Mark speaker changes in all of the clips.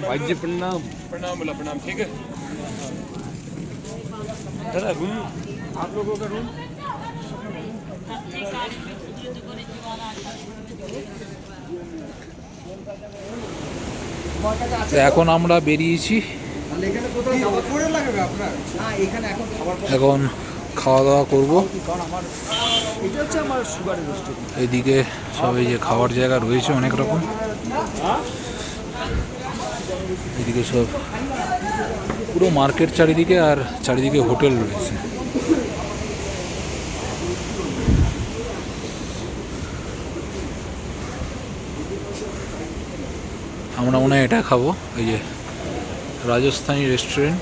Speaker 1: भाई प्रणाम
Speaker 2: प्रणाम बोला प्रणाम ठीक है
Speaker 1: दादा रूम आप लोगों का रूम
Speaker 3: তো এখন আমরা বেরিয়েছি
Speaker 4: এখানে
Speaker 3: খাওয়া দাওয়া করব। এদিকে সব এই যে খাওয়ার জায়গা রয়েছে অনেক রকম। এদিকে সব পুরো মার্কেট চারিদিকে আর চারিদিকে হোটেল রয়েছে। আমরা মনে হয় এটা খাব। এই যে রাজস্থানী রেস্টুরেন্ট।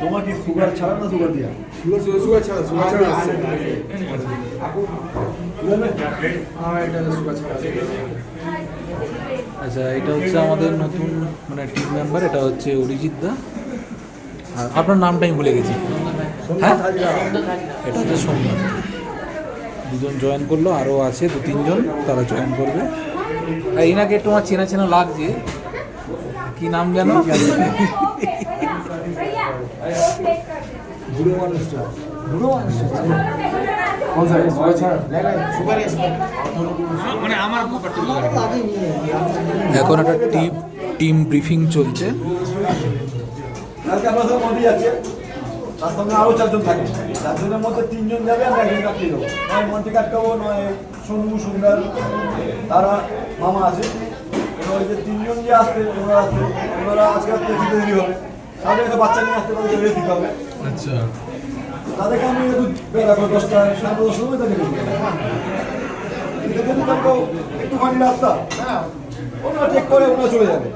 Speaker 4: তোমার কি সুগার ছাড়া না সুগার দিয়া? সুগার সুগার সুগার ছাড়া। হ্যাঁ সুগার ছাড়া। আছে
Speaker 3: আচ্ছা এটা হচ্ছে আমাদের নতুন মানে টিম মেম্বার এটা হচ্ছে অরিজিৎ দা। আর আপনার নামটা আমি ভুলে গেছি। হ্যাঁ? এটা হচ্ছে সোমনাথ। দুজন জয়েন করল আরও আছে দু তিনজন তারা জয়েন করবে। আর এনাকে একটু আমার চেনা চেনা লাগছে। কি নাম জানো
Speaker 4: বুড়ো মানুষটা বুড়ো মানুষটা মানে
Speaker 3: এখন একটা টিম টিম ব্রিফিং চলছে।
Speaker 5: তার সঙ্গে আরও চারজন থাকে। চারজনের মধ্যে তিনজন যাবে আমরা একজন কাটিয়ে দেবো। নয় কাটকাবো সুন্দর তারা মামা আছে। এবার যে তিনজন যে আসবে ওরা আসবে। ওনারা আজকে দেরি হবে। তাদের একটা বাচ্চা নিয়ে আসতে
Speaker 3: আচ্ছা।
Speaker 5: তাদেরকে আমি একটু বেরাবো দশটা সাড়ে দশটার সময় তাদেরকে নিয়ে যাব। কিন্তু যদি থাকব একটুখানি রাস্তা হ্যাঁ ওনারা ঠিক করে ওনারা চলে যাবে।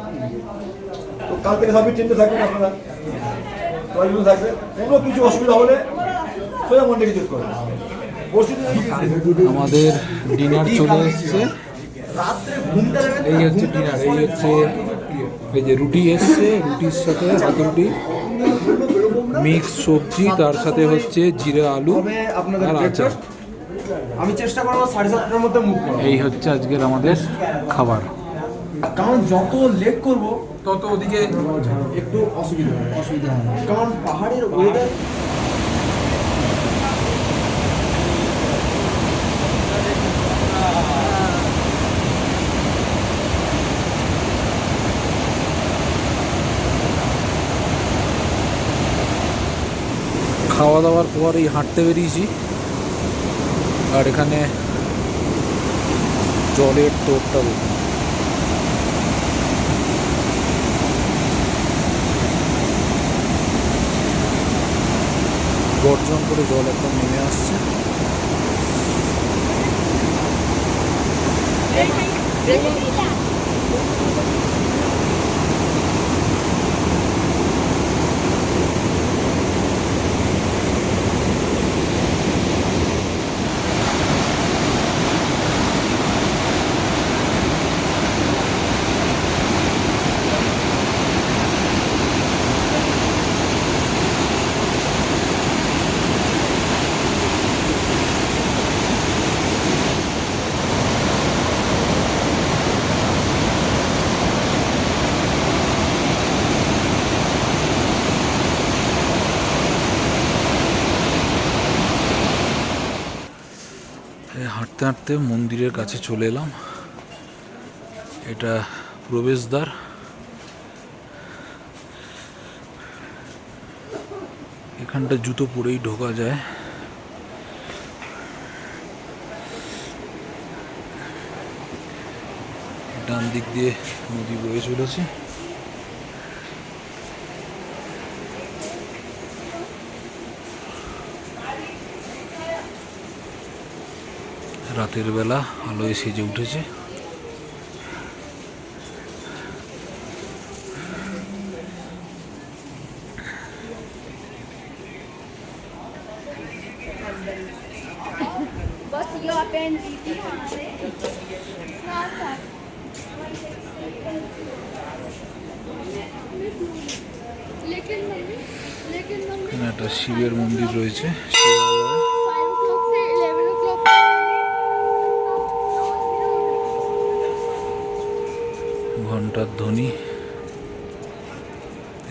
Speaker 5: তো কাল থেকে সবই ট্রেনটা থাকবেন আপনারা। কয়েকজন থাকবে। কোনো কিছু অসুবিধা হলে সোজা কিছু
Speaker 3: আমাদের ডিনার চলে এসছে। এই হচ্ছে ডিনার এই হচ্ছে এই যে রুটি এসছে রুটির সাথে হাত রুটি মিক্স সবজি তার সাথে হচ্ছে জিরা আলু আর আচার।
Speaker 4: আমি চেষ্টা করব সাড়ে সাতটার মধ্যে মুখ
Speaker 3: এই হচ্ছে আজকের আমাদের খাবার।
Speaker 4: কারণ যত লেট করব তত ওদিকে একটু অসুবিধা অসুবিধা কারণ পাহাড়ের ওয়েদার
Speaker 3: খাওয়া দাওয়ার পর এই হাঁটতে বেরিয়েছি আর এখানে জলের টোপটা দেখুন গর্জন করে জল একদম নেমে আসছে এই হাঁটতে হাঁটতে মন্দিরের কাছে চলে এলাম। এটা প্রবেশদ্বার। এখানটা জুতো পরেই ঢোকা যায়। ডান দিক দিয়ে নদী বয়ে চলেছে। রাতের বেলা আলোয় যে উঠেছে। একটা শিবের মন্দির রয়েছে।
Speaker 2: শিব
Speaker 3: ঘণ্টার ধ্বনি।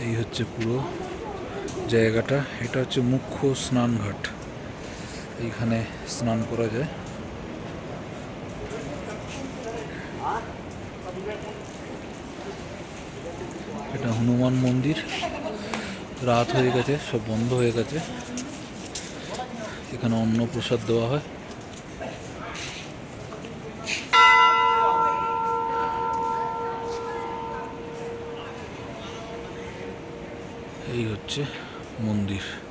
Speaker 3: এই হচ্ছে পুরো জায়গাটা। এটা হচ্ছে মুখ্য স্নানঘাট। এইখানে স্নান করা যায়। এটা হনুমান মন্দির। রাত হয়ে গেছে, সব বন্ধ হয়ে গেছে। এখানে অন্ন প্রসাদ দেওয়া হয়। এই হচ্ছে মন্দির।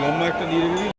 Speaker 5: লম্বা একটা দিয়ে রেখে